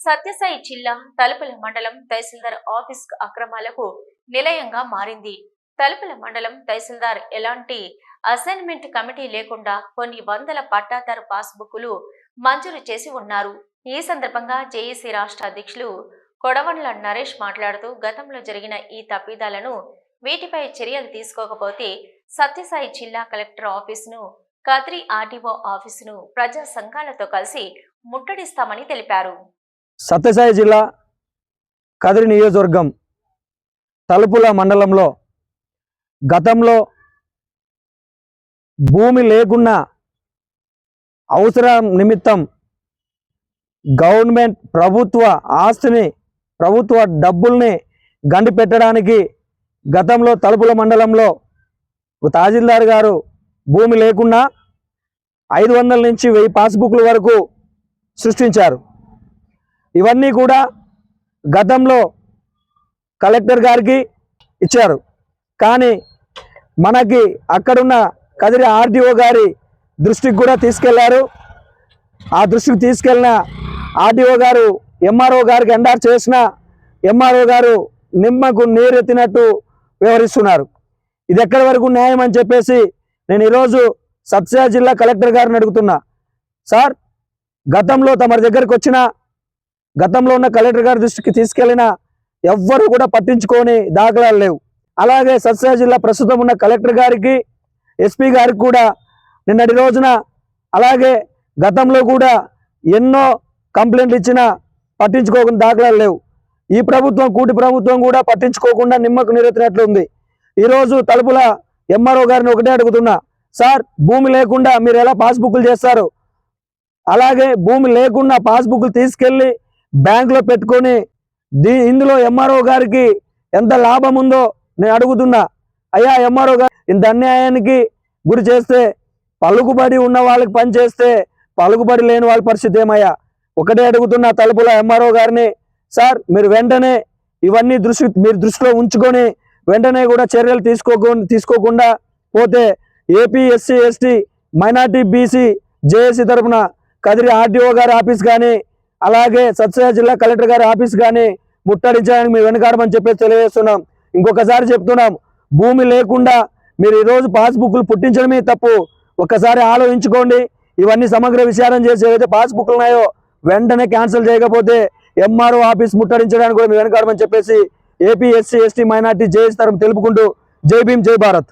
సత్యసాయి జిల్లా తలుపుల మండలం తహసీల్దార్ ఆఫీస్ అక్రమాలకు నిలయంగా మారింది. తలుపుల మండలం తహసీల్దార్ ఎలాంటి అసైన్మెంట్ కమిటీ లేకుండా కొన్ని వందల పట్టాదారు పాస్బుక్లు మంజూరు చేసి ఉన్నారు. ఈ సందర్భంగా జేఏసీ రాష్ట్ర అధ్యక్షులు కొడవన్ల నరేష్ మాట్లాడుతూ గతంలో జరిగిన ఈ తప్పిదాలను వీటిపై చర్యలు తీసుకోకపోతే సత్యసాయి జిల్లా కలెక్టర్ ఆఫీసును కద్రి ఆర్టీఓ ఆఫీసును ప్రజా సంఘాలతో కలిసి ముట్టడిస్తామని తెలిపారు. సత్యసాయి జిల్లా కదిరి నియోజకవర్గం తలుపుల మండలంలో గతంలో భూమి లేకున్నా అవసరం నిమిత్తం గవర్నమెంట్ ప్రభుత్వ ఆస్తిని ప్రభుత్వ డబ్బుల్ని గండి పెట్టడానికి గతంలో తలుపుల మండలంలో ఒక తహసీల్దార్ గారు భూమి లేకున్నా ఐదు వందల నుంచి వెయ్యి పాస్బుక్ల వరకు సృష్టించారు. ఇవన్నీ కూడా గతంలో కలెక్టర్ గారికి ఇచ్చారు. కానీ మనకి అక్కడున్న కదిరి ఆర్డీఓ గారి దృష్టికి కూడా తీసుకెళ్ళారు. ఆ దృష్టికి తీసుకెళ్ళిన ఆర్డీఓ గారు ఎంఆర్ఓ గారికి ఎండార్ చేసిన ఎంఆర్ఓ గారు నిమ్మకు నీరెత్తినట్టు వ్యవహరిస్తున్నారు. ఇది ఎక్కడి వరకు న్యాయం అని చెప్పేసి నేను ఈరోజు సత్యా జిల్లా కలెక్టర్ గారిని అడుగుతున్నా. సార్ గతంలో తమ దగ్గరికి వచ్చిన గతంలో ఉన్న కలెక్టర్ గారి దృష్టికి తీసుకెళ్ళిన ఎవ్వరు కూడా పట్టించుకొని దాఖలాలు లేవు. అలాగే సత్యసాయి జిల్లా ప్రస్తుతం ఉన్న కలెక్టర్ గారికి ఎస్పీ గారికి కూడా నిన్నటి రోజున అలాగే గతంలో కూడా ఎన్నో కంప్లైంట్లు ఇచ్చినా పట్టించుకోకుండా దాఖలాలు లేవు. ఈ ప్రభుత్వం కూటి ప్రభుత్వం కూడా పట్టించుకోకుండా నిమ్మకు నిరెత్తినట్లు ఉంది ఈరోజు తలుపుల ఎంఆర్ఓ గారిని ఒకటే అడుగుతున్నా సార్ భూమి లేకుండా మీరు ఎలా పాస్బుక్లు చేస్తారు? అలాగే భూమి లేకుండా పాస్బుక్లు తీసుకెళ్ళి బ్యాంకులో పెట్టుకొని దీ ఇందులో ఎంఆర్ఓ గారికి ఎంత లాభం ఉందో నేను అడుగుతున్నా. అయ్యా ఎంఆర్ఓ గారు ఇంత అన్యాయానికి గురి చేస్తే పలుకుబడి ఉన్న వాళ్ళకి పని చేస్తే పలుకుబడి లేని వాళ్ళ పరిస్థితి ఏమయ్యా? ఒకటే అడుగుతున్నా తలుపుల ఎంఆర్ఓ గారిని. సార్ మీరు వెంటనే ఇవన్నీ దృష్టి మీరు దృష్టిలో ఉంచుకొని వెంటనే కూడా చర్యలు తీసుకోకు తీసుకోకుండా పోతే AP SC ST minority BC JAC తరఫున కదిరి ఆర్డీఓ గారి ఆఫీస్ కానీ అలాగే సత్యసాయి జిల్లా కలెక్టర్ గారి ఆఫీస్ కానీ ముట్టడించడానికి మేము వెనకాడమని చెప్పేసి తెలియజేస్తున్నాం. ఇంకొకసారి చెప్తున్నాం భూమి లేకుండా మీరు ఈరోజు పాస్బుక్లు పుట్టించడమే తప్పు. ఒక్కసారి ఆలోచించుకోండి ఇవన్నీ సమగ్ర విచారం చేసి ఏవైతే పాస్బుక్లు ఉన్నాయో వెంటనే క్యాన్సిల్ చేయకపోతే ఎంఆర్ఓ ఆఫీస్ ముట్టడించడానికి కూడా మేము వెనకాడమని చెప్పేసి AP SC ST minority JS తెలుపుకుంటూ జై భీమ్ జై భారత్.